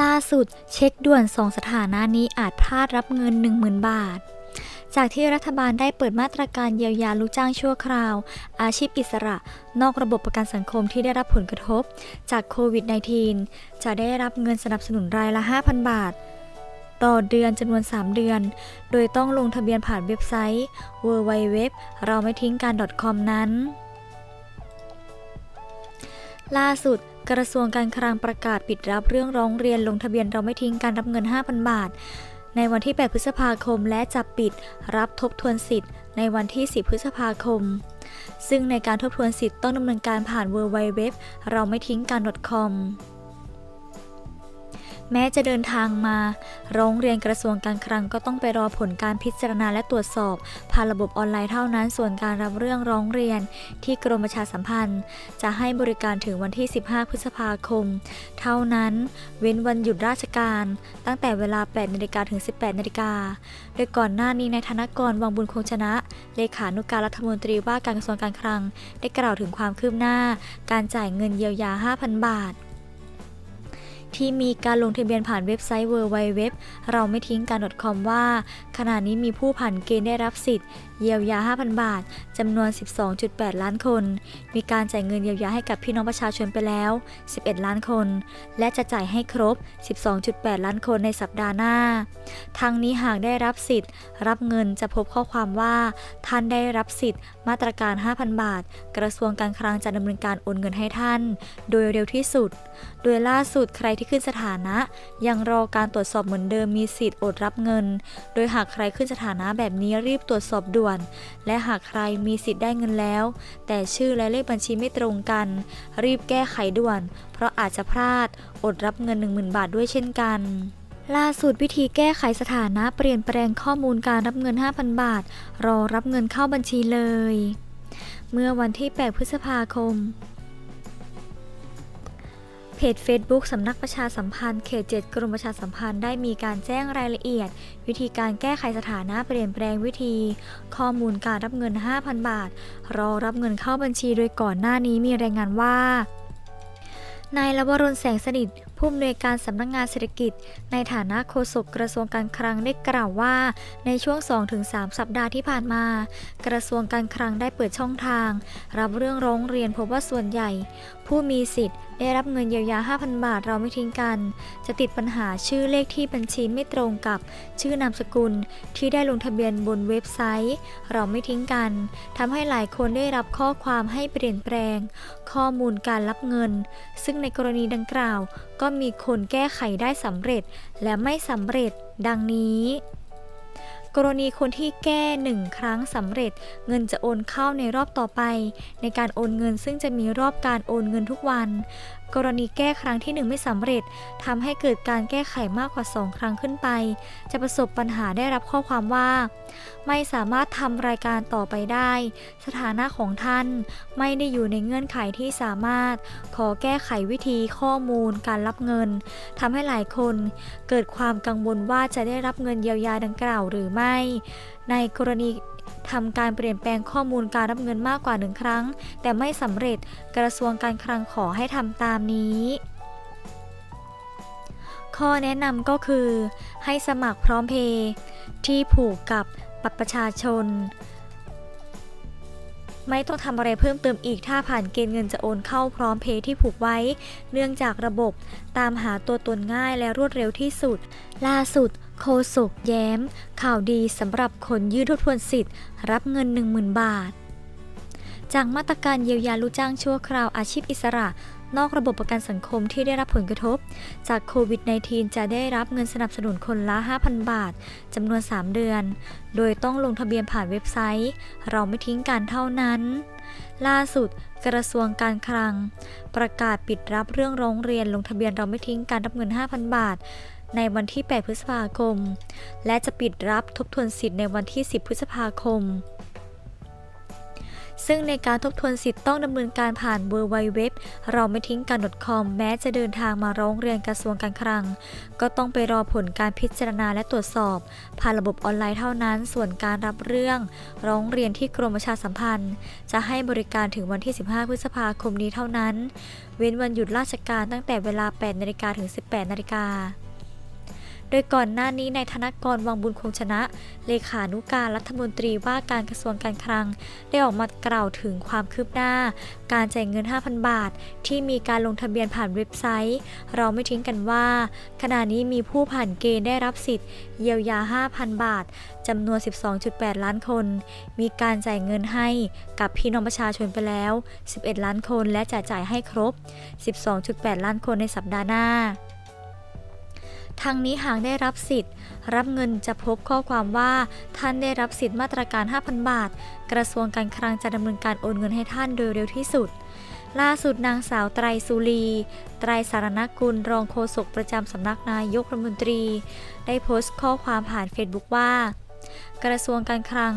ล่าสุดเช็คด่วนสองสถานะนี้อาจพลาดรับเงิน 10,000 บาท จากที่รัฐบาลได้เปิดมาตรการเยียวยาลูกจ้างชั่วคราว อาชีพอิสระ นอกระบบประกันสังคมที่ได้รับผลกระทบ จากโควิด -19 จะได้รับเงินสนับสนุนรายละ 5,000 บาท ต่อเดือนจำนวน 3 เดือน โดยต้องลงทะเบียนผ่านเว็บไซต์ www เราไม่ทิ้งการ .com นั้นล่าสุด กระทรวงการคลังประกาศปิดรับเรื่องร้องเรียนลงทะเบียนเราไม่ทิ้งการรับเงิน 5,000 บาท ในวันที่ 8 พฤษภาคม และจะปิดรับทบทวนสิทธิ์ในวันที่ 10 พฤษภาคม ซึ่งในการทบทวนสิทธิ์ต้องดำเนินการผ่าน www เราไม่ทิ้งการ .com แม้จะเดินทางมาร้องเรียนกระทรวงการคลังก็ต้องไปรอผลการพิจารณาและตรวจสอบ ผ่านระบบออนไลน์เท่านั้น ส่วนการรับเรื่องร้องเรียน ที่กรมประชาสัมพันธ์ จะให้บริการถึงวันที่ 15 พฤษภาคม เท่านั้น เว้นวันหยุดราชการ ตั้งแต่เวลา 8นาฬิกาถึง 18นาฬิกาโดยก่อนหน้านี้นายธนกรวังบุญคงชนะ เลขานุการรัฐมนตรีว่าการกระทรวงการคลัง ได้กล่าวถึงความคืบหน้า การจ่ายเงินเยียวยา 5,000 บาท ที่มีการลงทะเบียนผ่านเว็บไซต์ www เราไม่ทิ้งการ .com ว่า ขณะนี้มีผู้ผ่านเกณฑ์ได้รับสิทธิ์ เยียวยา 5,000 บาท จำนวน 12.8 ล้านคน มีการจ่ายเงินเยียวยาให้กับพี่น้องประชาชนไปแล้ว 11 ล้านคน และจะจ่ายให้ครบ 12.8 ล้านคนในสัปดาห์หน้าทั้งนี้หากได้รับสิทธิ์ รับเงินจะพบข้อความว่า ท่านได้รับสิทธิ์ มาตรการ 5,000 บาท กระทรวงการคลังจะดำเนินการโอนเงินให้ท่าน โดยเร็วที่สุด โดยล่าสุดใครที่ขึ้นสถานะ ยังรอการตรวจสอบเหมือนเดิมมีสิทธิ์อดรับเงิน โดยหากใครขึ้นสถานะแบบนี้รีบตรวจสอบด่วนและหากใครมีสิทธิ์ได้เงินแล้ว แต่ชื่อและเลขบัญชีไม่ตรงกัน รีบแก้ไขด่วน เพราะอาจจะพลาดอดรับเงิน 10,000 บาทด้วยเช่นกันล่าสุดวิธีแก้ไขสถานะเปลี่ยนแปลงข้อมูลการรับเงิน 5,000 บาท รอรับเงินเข้าบัญชีเลย เมื่อวันที่ 8 พฤษภาคม จ Facebook สำนักประชาสัมพันธ์เขต7กรมประชาสัมพันธ์ได้มีการแจ้งรายละเอียด วิธีการแก้ไขสถานะเปลี่ยนแปลงวิธี ข้อมูลการรับเงิน 5,000 บาท รอรับเงินเข้าบัญชีโดยก่อนหน้านี้มีรายงานว่านายลวรนแสงสนิทผู้อำนวยการสำนักงงานเศรษฐกิจ ในฐานะโฆษกกระทรวงการคลังได้กล่าวว่า ในช่วง 2-3 สัปดาห์ที่ผ่านมา กระทรวงการคลังได้เปิดช่องทาง รับเรื่องร้องเรียนพบว่าส่วนใหญ่ผู้มีสิทธิ์ได้รับเงินเยียวยา 5,000 บาทเราไม่ทิ้งกัน จะติดปัญหาชื่อเลขที่บัญชีไม่ตรงกับชื่อนามสกุลที่ได้ลงทะเบียนบนเว็บไซต์ เราไม่ทิ้งกันทำให้หลายคนได้รับข้อความให้เปลี่ยนแปลง ข้อมูลการรับเงิน ซึ่งในกรณีดังกล่าว ก็มีคนแก้ไขได้สำเร็จและไม่สำเร็จดังนี้ กรณีคนที่แก้หนึ่งครั้งสำเร็จ เงินจะโอนเข้าในรอบต่อไป ในการโอนเงินซึ่งจะมีรอบการโอนเงินทุกวัน กรณีแก้ครั้งที่หนึ่งไม่สำเร็จทำให้เกิดการแก้ไขมากกว่า 2 ครั้งขึ้นไป จะประสบปัญหาได้รับข้อความว่า ไม่สามารถทำรายการต่อไปได้ สถานะของท่านไม่ได้อยู่ในเงื่อนไขที่สามารถ ขอแก้ไขวิธีข้อมูลการรับเงินทำให้หลายคนเกิดความกังวลว่าจะได้รับเงินเยียวยาดังกล่าวหรือไม่ ในกรณี ทำการเปลี่ยนแปลงข้อมูลการรับเงินมากกว่าหนึ่งครั้ง แต่ไม่สำเร็จกระทรวงการคลังขอให้ทำตามนี้ ข้อแนะนำก็คือ ให้สมัครพร้อมเพย์ที่ผูกกับบัตรประชาชน ไม่ต้องทำอะไรเพิ่มเติมอีกถ้าผ่านเกณฑ์เงินจะโอนเข้าพร้อมเพย์ที่ผูกไว้ เนื่องจากระบบตามหาตัวตนง่ายและรวดเร็วที่สุด ล่าสุดโคศกแย้ม ข่าวดีสำหรับคนยื่นทบทวนสิทธิ์ รับเงิน 10,000 บาท จากมาตรการเยียวยาลูกจ้างชั่วคราวอาชีพอิสระ นอกระบบประกันสังคมที่ได้รับผลกระทบ จากโควิด -19 จะได้รับเงินสนับสนุนคนละ 5,000 บาทจำนวน 3 เดือน โดยต้องลงทะเบียนผ่านเว็บไซต์ เราไม่ทิ้งกันเท่านั้น ล่าสุดกระทรวงการคลัง ประกาศปิดรับเรื่องร้องเรียนลงทะเบียนเราไม่ทิ้งการรับเงิน 5,000 บาทในวันที่ 8 พฤษภาคม และจะปิดรับทบทวนสิทธิ์ในวันที่ 10 พฤษภาคม ซึ่งในการทบทวนสิทธิ์ต้องดำเนินการผ่าน w w w เว็บเราไม่ทิ้งกัน .com แม้จะเดินทางมาร้องเรียนกระทรวงการคลัง ก็ต้องไปรอผลการพิจารณาและตรวจสอบ ผ่านระบบออนไลน์เท่านั้น ส่วนการรับเรื่อง ร้องเรียนที่กรมประชาสัมพันธ์ จะให้บริการถึงวันที่ 15 พฤษภาคมนี้เท่านั้น เว้นวันหยุดราชการตั้งแต่เวลา 8 นาฬิกาถึง 18 นาฬิกา โดยก่อนหน้านี้นายธนกรวังบุญคงชนะ เลขานุการรัฐมนตรีว่าการกระทรวงการคลัง ได้ออกมากล่าวถึงความคืบหน้า การจ่ายเงิน 5,000 บาท ที่มีการลงทะเบียนผ่านเว็บไซต์ เราไม่ทิ้งกันว่า ขณะนี้มีผู้ผ่านเกณฑ์ได้รับสิทธิ์เยียวยา 5,000 บาทจำนวน 12.8 ล้านคน มีการจ่ายเงินให้กับพี่น้องประชาชนไปแล้ว 11 ล้านคนและจะจ่ายให้ครบ 12.8 ล้านคนในสัปดาห์หน้า ทางนี้หากได้รับสิทธิ์ รับเงินจะพบข้อความว่า ท่านได้รับสิทธิ์มาตรการ 5,000 บาท กระทรวงการคลังจะดำเนินการโอนเงินให้ท่านโดยเร็วที่สุด ล่าสุดนางสาวไตรสุรี ไตรสารณกุลรองโฆษกประจำสำนักนายกรัฐมนตรี ได้โพสต์ข้อความผ่านเฟซบุ๊กว่า กระทรวงการคลัง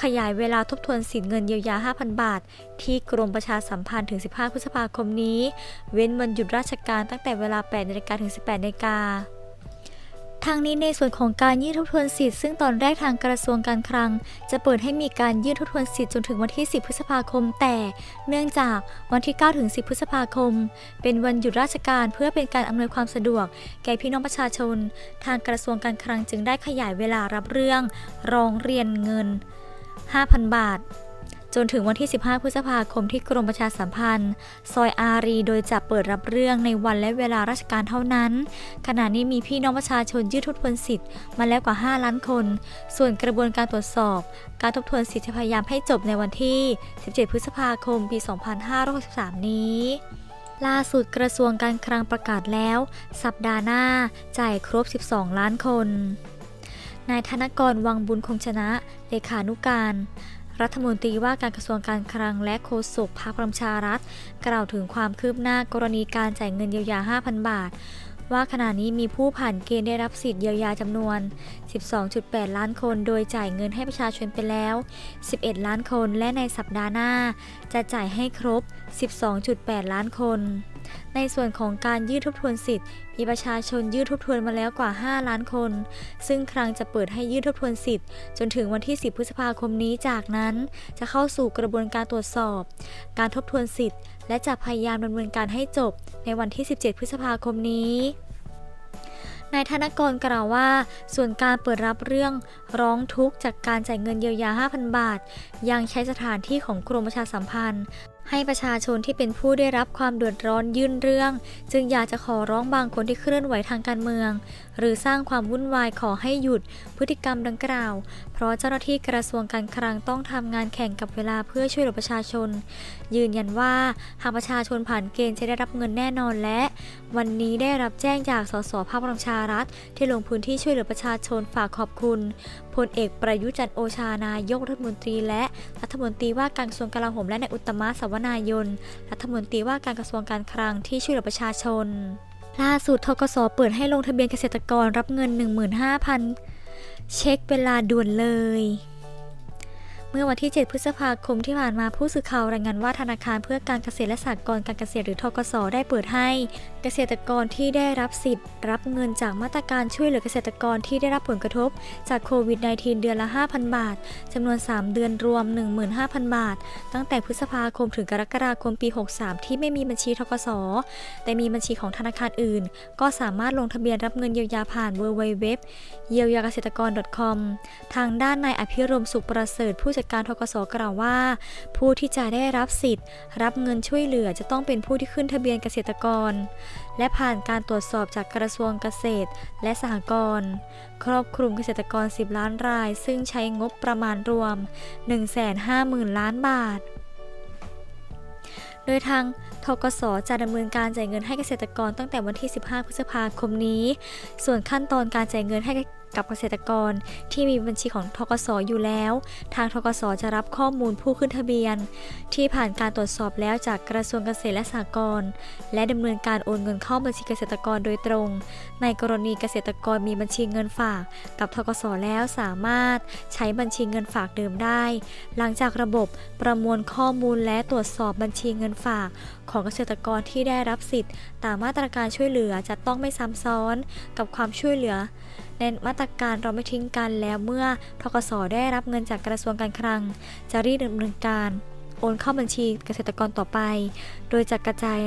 ขยายเวลาทบทวนสินเงินเยียวยา 5,000 บาท ที่กรมประชาสัมพันธ์ถึง 15 พฤษภาคมนี้ เว้นวันหยุดราชการตั้งแต่เวลา 8นาฬิกาถึง 18นาฬิกาทางนี้ในส่วนของการยื่นทบทวนสิทธิ์ซึ่งตอนแรกทางกระทรวงการคลัง จะเปิดให้มีการยื่นทบทวนสิทธิ์จนถึงวันที่ 10 พฤษภาคม แต่เนื่องจากวันที่ 9 ถึง 10 พฤษภาคม เป็นวันหยุดราชการเพื่อเป็นการอำนวยความสะดวก แก่พี่น้องประชาชน ทางกระทรวงการคลังจึงได้ขยายเวลารับเรื่อง ร้องเรียนเงิน 5,000 บาท จนถึงวันที่ 15 พฤษภาคมที่กรมประชาสัมพันธ์ ซอยอารี โดยจะเปิดรับเรื่องในวันและเวลาราชการเท่านั้น ขณะนี้มีพี่น้องประชาชนยื่นทบทวนสิทธิ์มาแล้วกว่า 5 ล้านคน ส่วนกระบวนการตรวจสอบ การทบทวนสิทธิ์จะพยายามให้จบในวันที่ 17 พฤษภาคม ปี 2563 นี้ล่าสุดกระทรวงการคลังประกาศแล้ว สัปดาห์หน้าจ่ายครบ 12 ล้านคน นายธนกรวังบุญคงชนะ เลขานุการ รัฐมนตรีว่าการกระทรวงการคลังและโฆษกพรรคประชารัฐ กล่าวถึงความคืบหน้ากรณีการจ่ายเงินเยียวยา 5,000 บาท ว่าขณะนี้มีผู้ผ่านเกณฑ์ได้รับสิทธิ์เยียวยาจำนวน 12.8 ล้านคน โดยจ่ายเงินให้ประชาชนไปแล้ว 11 ล้านคน และในสัปดาห์หน้า จะจ่ายให้ครบ 12.8 ล้านคน ในส่วนของการยื่นทบทวนสิทธิ์ มีประชาชนยื่นทบทวนมาแล้วกว่า 5 ล้านคน ซึ่งครั้งจะเปิดให้ยื่นทบทวนสิทธิ์ จนถึงวันที่ 10 พฤษภาคมนี้จากนั้น จะเข้าสู่กระบวนการตรวจสอบ การทบทวนสิทธิ์ และจะพยายามดำเนินการให้จบ ในวันที่ 17 พฤษภาคมนี้นายธนกรกล่าวว่า ส่วนการเปิดรับเรื่องร้องทุกข์จากการจ่ายเงินเยียวยา 5,000 บาท ยังใช้สถานที่ของกรมประชาสัมพันธ์ ให้ประชาชนที่เป็นผู้ได้รับความเดือดร้อนยื่นเรื่อง จึงอยากจะขอร้องบางคนที่เคลื่อนไหวทางการเมืองหรือสร้างความวุ่นวายขอให้หยุดพฤติกรรมดังกล่าว เพราะเจ้าหน้าที่กระทรวงการคลังต้องทำงานแข่งกับเวลาเพื่อช่วยเหลือประชาชน ยืนยันว่าหากประชาชนผ่านเกณฑ์จะได้รับเงินแน่นอนและ วันนี้ได้รับแจ้งจากสสภาคประชารัฐ ที่ลงพื้นที่ช่วยเหลือประชาชนฝากขอบคุณพลเอกประยุจันโอชานายกรัฐมนตรี และรัฐมนตรีว่าการกระทรวงกลาโหมและนายอุตตมะสวนายน รัฐมนตรีว่าการกระทรวงการคลังที่ช่วยเหลือประชาชน ล่าสุดทกสเปิดให้ลงทะเบียนเกษตรกรรับเงิน 15,000 เช็คเวลาด่วนเลย เมื่อวันที่ 7 พฤษภาคมที่ผ่านมาผู้สื่อข่าวรายงานว่าธนาคารเพื่อการเกษตรและสหกรณ์การเกษตรหรือทกสได้เปิดให้ เกษตรกรที่ได้รับสิทธิ์ รับเงินจากมาตรการช่วยเหลือเกษตรกรที่ได้รับผลกระทบ จากโควิด -19 เดือนละ 5,000 บาทจำนวน 3 เดือนรวม 15,000 บาท ตั้งแต่พฤษภาคมถึงกรกฎาคมปี 63 ที่ไม่มีบัญชีทกสแต่มีบัญชีของธนาคารอื่น ก็สามารถลงทะเบียนรับเงินเยียวยาผ่าน www เยียวยาเกษตรกร .com ทางด้านนายอภิรมสุขประเสริฐผู้จัดการทกสกล่าวว่า ผู้ที่จะได้รับสิทธิ์ รับเงินช่วยเหลือจะต้องเป็นผู้ที่ขึ้นทะเบียนเกษตรกร และผ่านการตรวจสอบจากกระทรวงเกษตรและสหกรณ์ครอบคลุมเกษตรกร 10 ล้านราย ซึ่งใช้งบประมาณรวม 150,000 ล้านบาท โดยทางทกสจะดำเนินการจ่ายเงินให้เกษตรกรตั้งแต่วันที่ 15 พฤษภาคมนี้ ส่วนขั้นตอนการจ่ายเงินให้ กับเกษตรกร ที่มีบัญชีของทกสอยู่แล้ว ทางทกสจะรับข้อมูลผู้ขึ้นทะเบียน ที่ผ่านการตรวจสอบแล้วจากกระทรวงเกษตรและสหกรณ์และดำเนินการโอนเงินเข้าบัญชีเกษตรกรโดยตรง ในกรณีเกษตรกรมีบัญชีเงินฝาก กับทกสแล้วสามารถใช้บัญชีเงินฝากเดิมได้ หลังจากระบบประมวลข้อมูลและตรวจสอบบัญชีเงินฝาก ของเกษตรกรที่ได้รับสิทธิ์ ตามมาตรการช่วยเหลือจะต้องไม่ซ้ำซ้อน กับความช่วยเหลือในมาตรการเราไม่ทิ้งกันแล้วเมื่อทกสได้รับเงินจากกระทรวงการคลัง จะรีบดำเนินการ โอนเข้าบัญชีเกษตรกรต่อไป โดยจะกระจาย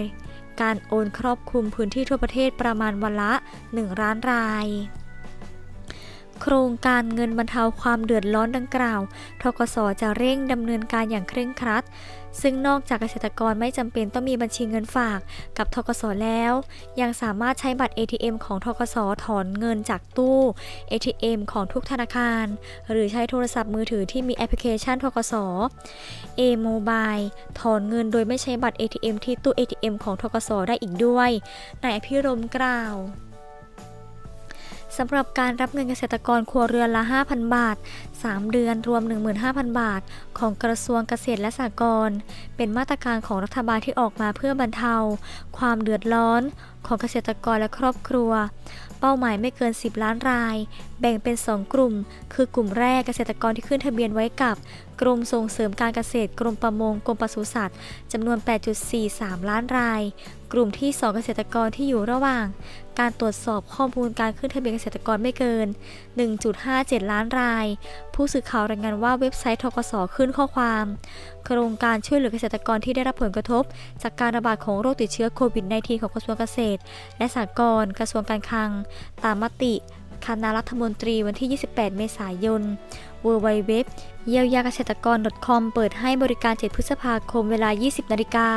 การโอนครอบคลุมพื้นที่ทั่วประเทศประมาณวันละ 1 ล้านราย โครงการเงินบรรเทาความเดือดร้อนดังกล่าว ทกสจะเร่งดำเนินการอย่างเคร่งครัด ซึ่งนอกจากเกษตรกรไม่จำเป็นต้องมีบัญชีเงินฝากกับทกสแล้ว ยังสามารถใช้บัตร ATM ของทกสถอนเงินจากตู้ ATM ของทุกธนาคาร หรือใช้โทรศัพท์มือถือที่มีแอปพลิเคชันทกส A-Mobile ถอนเงินโดยไม่ใช้บัตร ATM ที่ตู้ ATM ของทกสได้อีกด้วยนายอภิรมกล่าว สำหรับการรับเงินเกษตรกรครัวเรือนละ 5,000 บาท 3 เดือนรวม 15,000 บาท ของกระทรวงเกษตรและสหกรณ์เป็นมาตรการของรัฐบาลที่ออกมาเพื่อบรรเทา ความเดือดร้อนของเกษตรกรและครอบครัว เป้าหมายไม่เกิน 10 ล้านราย แบ่งเป็น 2 กลุ่ม คือกลุ่มแรกเกษตรกรที่ขึ้นทะเบียนไว้กับกรมส่งเสริมการเกษตร กรมประมง กรมปศุสัตว์จำนวน 8.43 ล้านราย กลุ่มที่ 2 เกษตรกรที่อยู่ระหว่าง การตรวจสอบข้อมูลการขึ้นทะเบียนเกษตรกรไม่เกิน 1.57 ล้านราย ผู้สื่อข่าวรายงานว่าเว็บไซต์ทกสขึ้นข้อความ โครงการช่วยเหลือเกษตรกรที่ได้รับผลกระทบ จากการระบาดของโรคติดเชื้อโควิด -19 ของกระทรวงเกษตร และสหกรณ์กระทรวงการคลัง ตามมติ คณะรัฐมนตรีวันที่ 28 เมษายน w w w เยียวยาเกษตรกร .com เปิดให้บริการ 7 พฤษภาคมเวลา 20 นาฬิกา